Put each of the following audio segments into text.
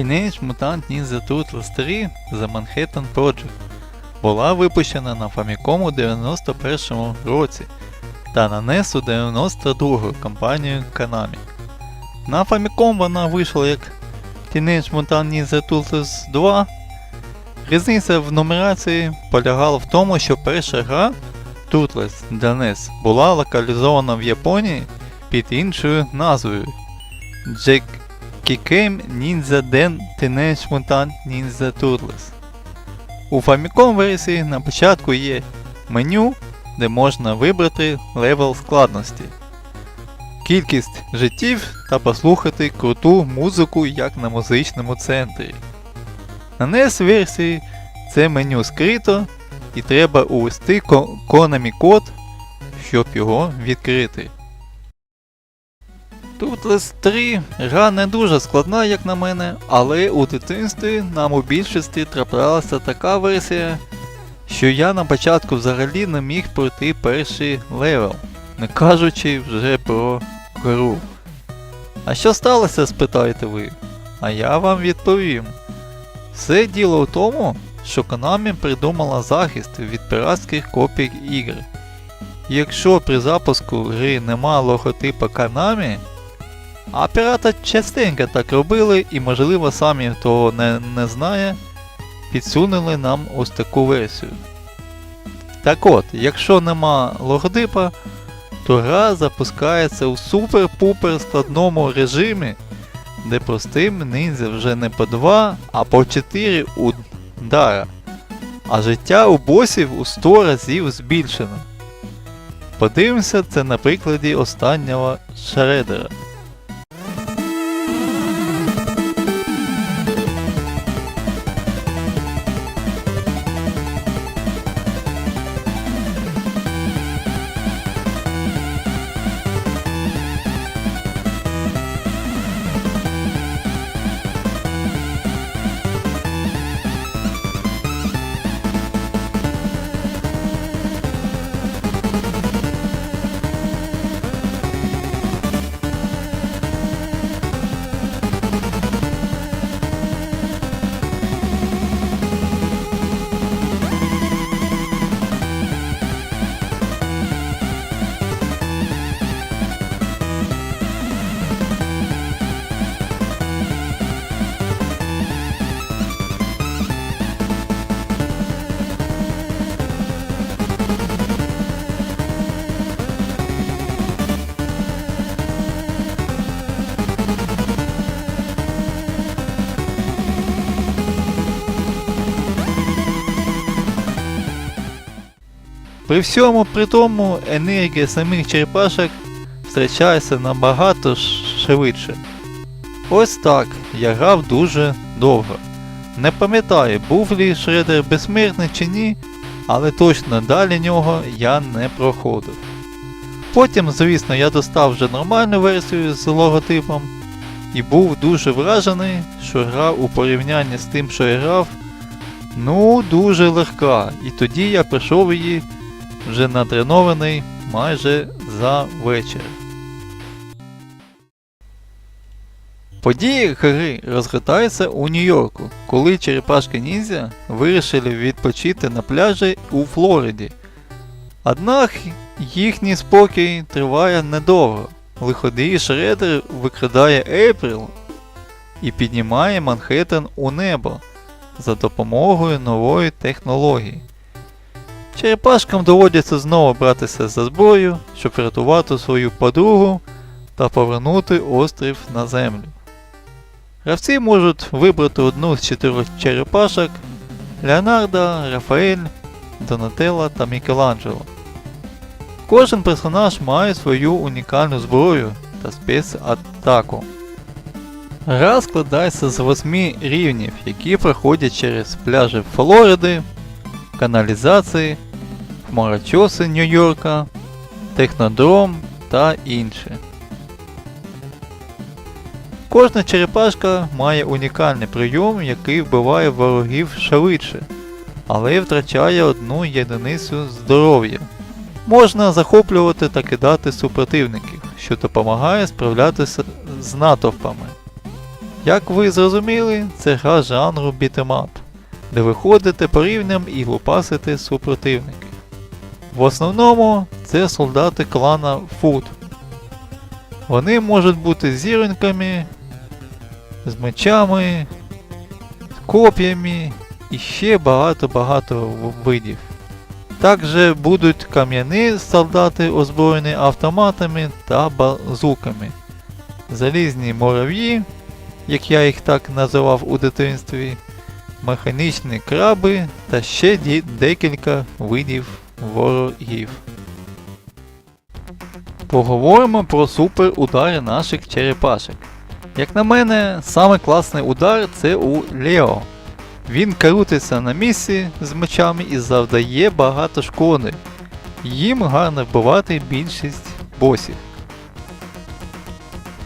Teenage Mutant Ninja Turtles 3 The Manhattan Project була випущена на Famicom у 91 році та на NES у 92 компанією Konami. На Famicom вона вийшла як Teenage Mutant Ninja Turtles 2. Різниця в нумерації полягала в тому, що перша гра Turtles для NES була локалізована в Японії під іншою назвою Jack Kikame Ninja Den Teenage Mutant Ninja Turtles. У Famicom версії на початку є меню, де можна вибрати левел складності, кількість життів та послухати круту музику як на музичному центрі. На NES версії це меню скрито і треба увести Konami код, щоб його відкрити. Turtles 3 гра не дуже складна, як на мене, але у дитинстві нам у більшості траплялася така версія, що я на початку взагалі не міг пройти перший левел, не кажучи вже про гру. А що сталося, спитаєте ви? А я вам відповім. Все діло в тому, що Konami придумала захист від піратських копій ігр. Якщо при запуску гри нема логотипа Konami, а пірата частенько так робили і, можливо, самі того не, не знає, підсунули нам ось таку версію. Так от, якщо нема логотипа, то гра запускається у супер-пупер складному режимі, де простим ніндзя вже не по 2, а по 4 удара. А життя у босів у 100 разів збільшено. Подивимося це на прикладі останнього шредера. При всьому при тому енергія самих черепашок втрачається набагато швидше. Ось так я грав дуже довго. Не пам'ятаю, був ли Шредер безсмертний чи ні, але точно далі нього я не проходив. Потім, звісно, я достав вже нормальну версію з логотипом і був дуже вражений, що гра у порівнянні з тим, що я грав, ну дуже легка, і тоді я пройшов її вже натренований майже за вечір. Події гри розгортаються у Нью-Йорку, коли черепашки ніндзя вирішили відпочити на пляжі у Флориді. Однак їхній спокій триває недовго. Лиходій Шредер викрадає Ейприл і піднімає Манхеттен у небо за допомогою нової технології. Черепашкам доводиться знову братися за зброю, щоб врятувати свою подругу та повернути острів на землю. Гравці можуть вибрати одну з чотирьох черепашок Леонардо, Рафаель, Донателло та Мікеланджело. Кожен персонаж має свою унікальну зброю та спецатаку. Гра складається з 8 рівнів, які проходять через пляжі Флориди, каналізації, хмарочоси Нью-Йорка, технодром та інше. Кожна черепашка має унікальний прийом, який вбиває ворогів швидше, але втрачає одну єдиницю здоров'я. Можна захоплювати та кидати супротивників, що допомагає справлятися з натовпами. Як ви зрозуміли, це гра жанру бітемап, де ви ходите по рівням і лупасите супротивники. В основному це солдати клана Food. Вони можуть бути зіроньками, з мечами, з коп'ями і ще багато-багато видів. Також будуть кам'яні солдати, озброєні автоматами та базуками, залізні мурав'ї, як я їх так називав у дитинстві, механічні краби та ще декілька видів ворогів. Поговоримо про супер удари наших черепашок. Як на мене, саме класний удар це у Лео. Він крутиться на місці з мечами і завдає багато шкоди. Їм гарно вбивати більшість босів.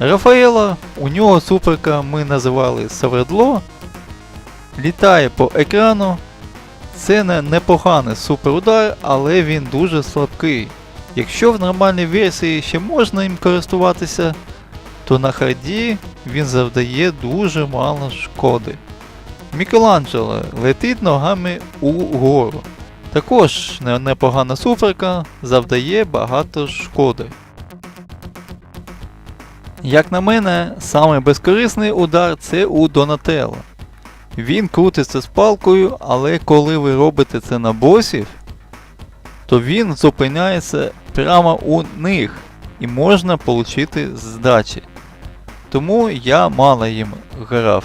Рафаела, у нього суперка ми називали Савердло, літає по екрану. Це не непоганий суперудар, але він дуже слабкий. Якщо в нормальній версії ще можна їм користуватися, то на харді він завдає дуже мало шкоди. Мікеланджело летить ногами угору. Також непогана суперка завдає багато шкоди. Як на мене, самий безкорисний удар це у Донателло. Він крутиться з палкою, але коли ви робите це на босів, то він зупиняється прямо у них і можна отримати здачі. Тому я мало їм грав.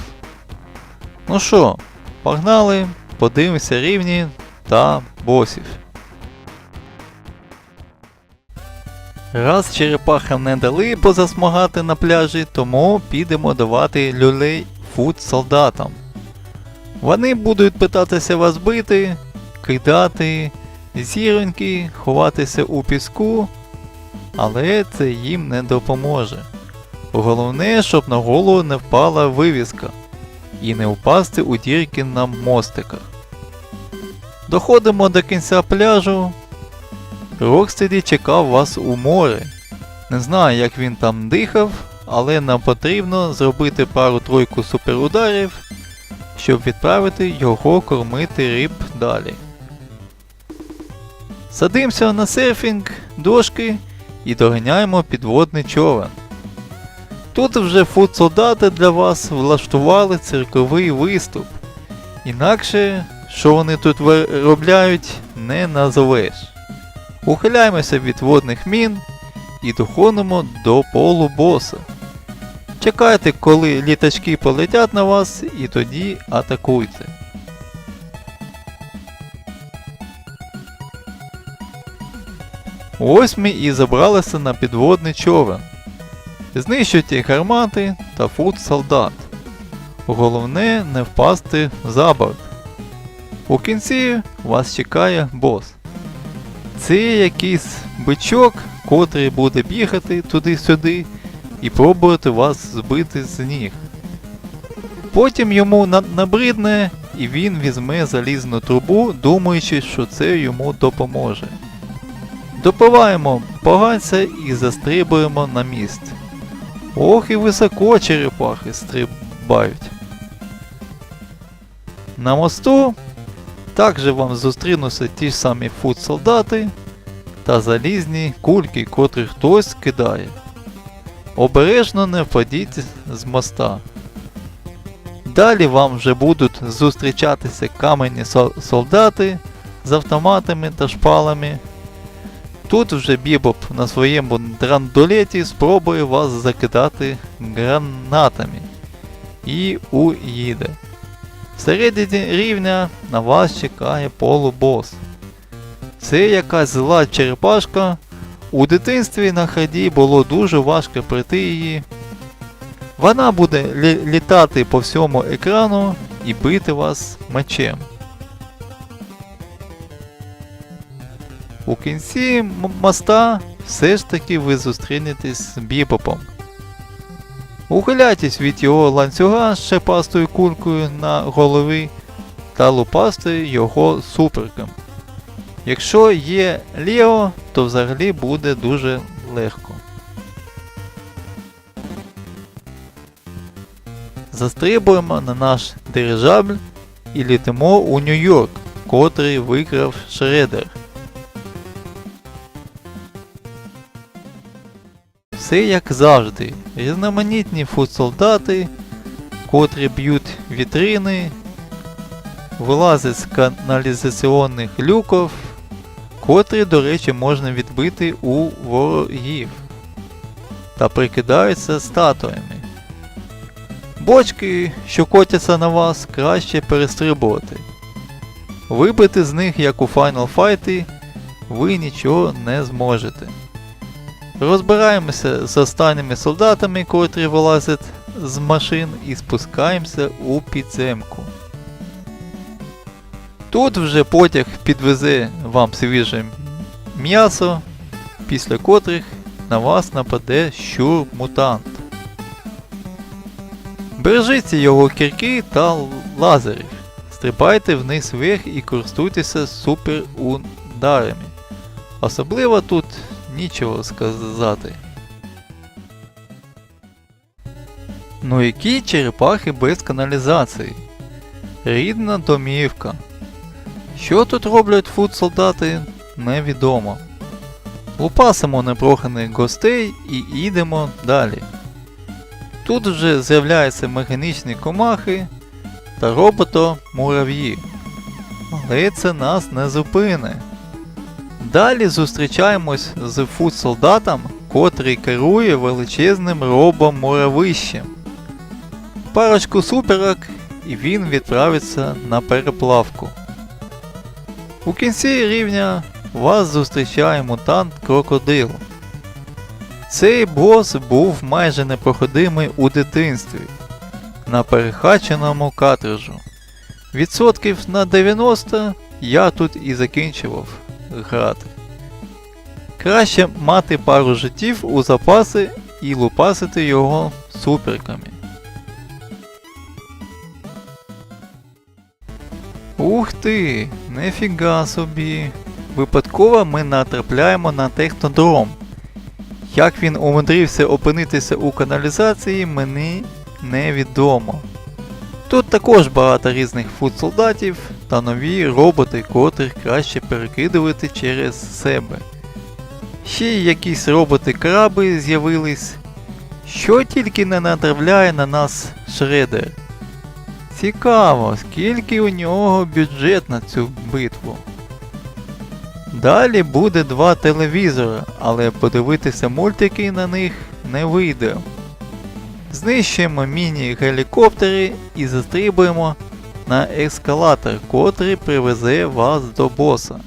Ну що, погнали, подивимося рівні та босів. Раз черепахам не дали позасмагати на пляжі, тому підемо давати люлей фуд солдатам. Вони будуть питатися вас бити, кидати, зіроньки, ховатися у піску, але це їм не допоможе. Головне, щоб на голову не впала вивіска і не впасти у дірки на мостиках. Доходимо до кінця пляжу. Рокстеді чекав вас у морі. Не знаю, як він там дихав, але нам потрібно зробити пару-тройку суперударів, щоб відправити його кормити риб далі. Садимося на серфінг, дошки і доганяємо підводний човен. Тут вже фуд-солдати для вас влаштували цирковий виступ. Інакше, що вони тут виробляють, не назовеш. Ухиляємося від водних мін і доходимо до полубоса. Чекайте, коли літачки полетять на вас, і тоді атакуйте. Ось ми і забралися на підводний човен. Знищуйте гармати та фут солдат. Головне не впасти за борт. У кінці вас чекає бос. Це якийсь бичок, котрий буде бігати туди-сюди і пробувати вас збити з ніг. Потім йому набридне і він візьме залізну трубу, думаючи, що це йому допоможе. Допиваємо поганця і застрибуємо на міст. Ох і високо черепахи стрибають. На мосту також вам зустрінуться ті ж самі фуд-солдати та залізні кульки, котрі хтось кидає. Обережно не впадіть з моста. Далі вам вже будуть зустрічатися каменні солдати з автоматами та шпалами. Тут вже Бібоп на своєму драндулеті спробує вас закидати гранатами і уїде. Всередині рівня на вас чекає полубос. Це якась зла черепашка. У дитинстві на ході було дуже важко пройти її. Вона буде лі- літати по всьому екрану і бити вас мечем. У кінці моста все ж таки ви зустрінетесь з бібопом. Ухиляйтесь від його ланцюга з шипастою кулькою на голові та лупасти його суперком. Якщо є Лео, то взагалі буде дуже легко. застрибуємо на наш дирижабль і літимо у Нью-Йорк, котрий викрав Шредер. Все як завжди. Різноманітні фудсолдати, котрі б'ють вітрини, вилазять з каналізаційних люків, котрі, до речі, можна відбити у ворогів та прикидаються статуями. Бочки, що котяться на вас, краще перестрибувати. Вибити з них, як у Final Fight, ви нічого не зможете. Розбираємося з останніми солдатами, котрі вилазять з машин, і спускаємося у підземку. Тут вже потяг підвезе вам свіже м'ясо, після котрих на вас нападе щур-мутант. Бережіться його кірки та лазерів. Стрибайте вниз вверх і користуйтеся супер ударами. Особливо тут нічого сказати. Ну які черепахи без каналізації? Рідна домівка. Що тут роблять фуд-солдати, невідомо. Лупасимо непроханих гостей і йдемо далі. Тут вже з'являються механічні комахи та робото-мурав'ї. Але це нас не зупине. Далі зустрічаємось з фуд-солдатом, котрий керує величезним робом-муравищем. Парочку суперок і він відправиться на переплавку. У кінці рівня вас зустрічає мутант крокодил. Цей бос був майже непроходимий у дитинстві на перехаченому картриджу. Відсотків на 90 я тут і закінчував грати. Краще мати пару життів у запаси і лупасити його суперками. Ух ти, нефіга собі. Випадково ми натрапляємо на технодром. Як він умудрився опинитися у каналізації, мені невідомо. Тут також багато різних фуд-солдатів та нові роботи, котрих краще перекидувати через себе. Ще й якісь роботи-краби з'явились, що тільки не натравляє на нас Шредер. Цікаво, скільки у нього бюджет на цю битву. Далі буде два телевізори, але подивитися мультики на них не вийде. Знищуємо міні-гелікоптери і застрибуємо на ескалатор, котрий привезе вас до боса.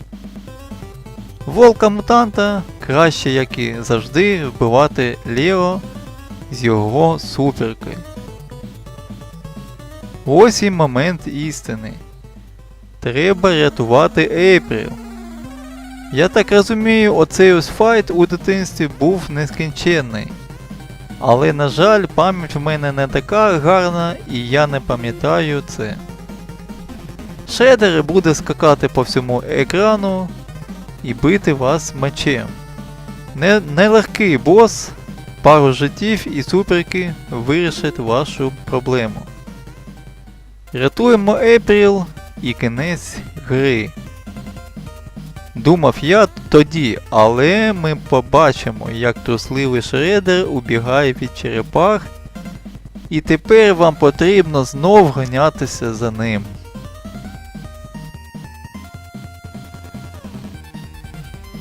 Волка мутанта краще, як і завжди, вбивати Лео з його суперки. Ось і момент істини. Треба рятувати Ейпріл. Я так розумію, оцей ось файт у дитинстві був нескінченний. Але, на жаль, пам'ять в мене не така гарна і я не пам'ятаю це. Шредер буде скакати по всьому екрану і бити вас мечем. Не, нелегкий бос, пару життів і суперки вирішать вашу проблему. Рятуємо Епріл і кінець гри. Думав я тоді, але ми побачимо, як трусливий шредер убігає від черепах, і тепер вам потрібно знов ганятися за ним.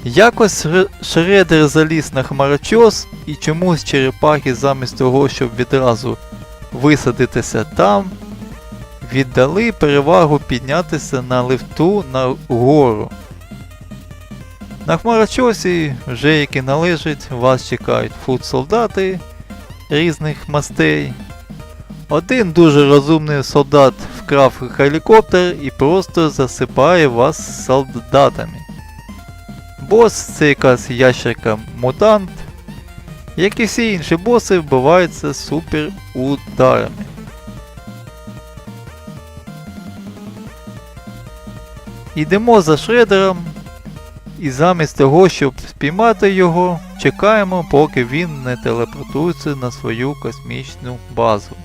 Якось шредер заліз на хмарочос і чомусь черепахи замість того, щоб відразу висадитися там, віддали перевагу піднятися на лифту на гору. На хмарочосі, вже які належать, вас чекають фуд-солдати різних мастей. Один дуже розумний солдат вкрав гелікоптер і просто засипає вас солдатами. Бос це якась ящерка мутант, як і всі інші боси вбиваються супер ударами. Йдемо за шредером і замість того, щоб спіймати його, чекаємо, поки він не телепортується на свою космічну базу.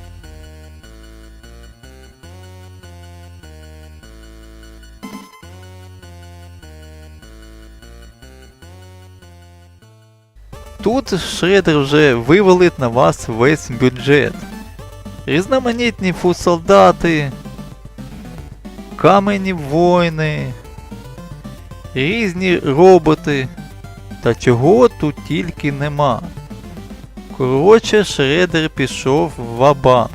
Тут шредер вже вивалить на вас весь бюджет. Різноманітні фудсолдати, камені воїни, різні роботи. Та чого тут тільки нема. Коротше, Шредер пішов в ва-банк.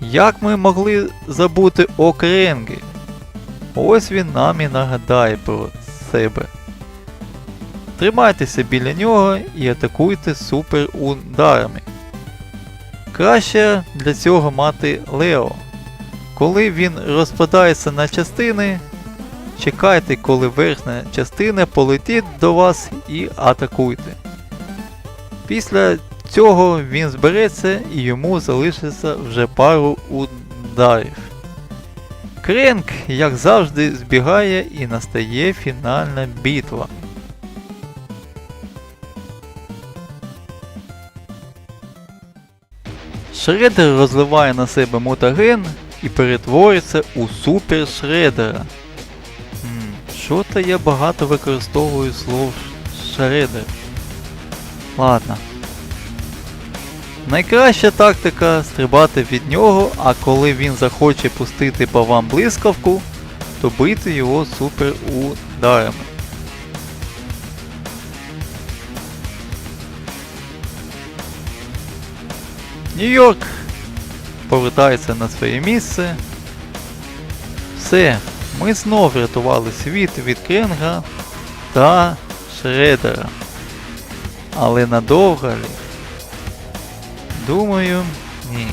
Як ми могли забути Окренги? Ось він нам і нагадає про себе. Тримайтеся біля нього і атакуйте супер ударами. Краще для цього мати Лео. Коли він розпадається на частини, чекайте, коли верхня частина полетить до вас і атакуйте. Після цього він збереться і йому залишиться вже пару ударів. Кренк, як завжди, збігає і настає фінальна битва. Шредер розливає на себе мутаген і перетворюється у супер Шредера. Що то я багато використовую слов Шредер. Ладно. Найкраща тактика стрибати від нього, а коли він захоче пустити по вам блискавку, то бити його супер ударами. Нью-Йорк повертається на своє місце. Все, ми знов рятували світ від Кренга та Шредера. Але надовго лі? Думаю, ні.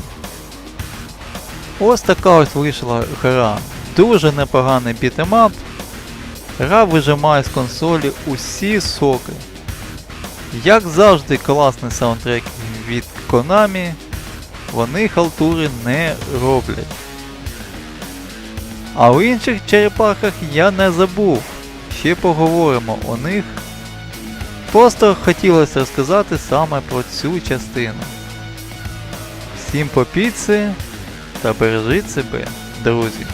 Ось така ось вийшла гра. Дуже непоганий бітемап. Гра вижимає з консолі усі соки. Як завжди, класний саундтрек від Konami. Вони халтури не роблять. А в інших черепахах я не забув. Ще поговоримо о них. Просто хотілося розказати саме про цю частину. Всім по піці та бережіть себе, друзі.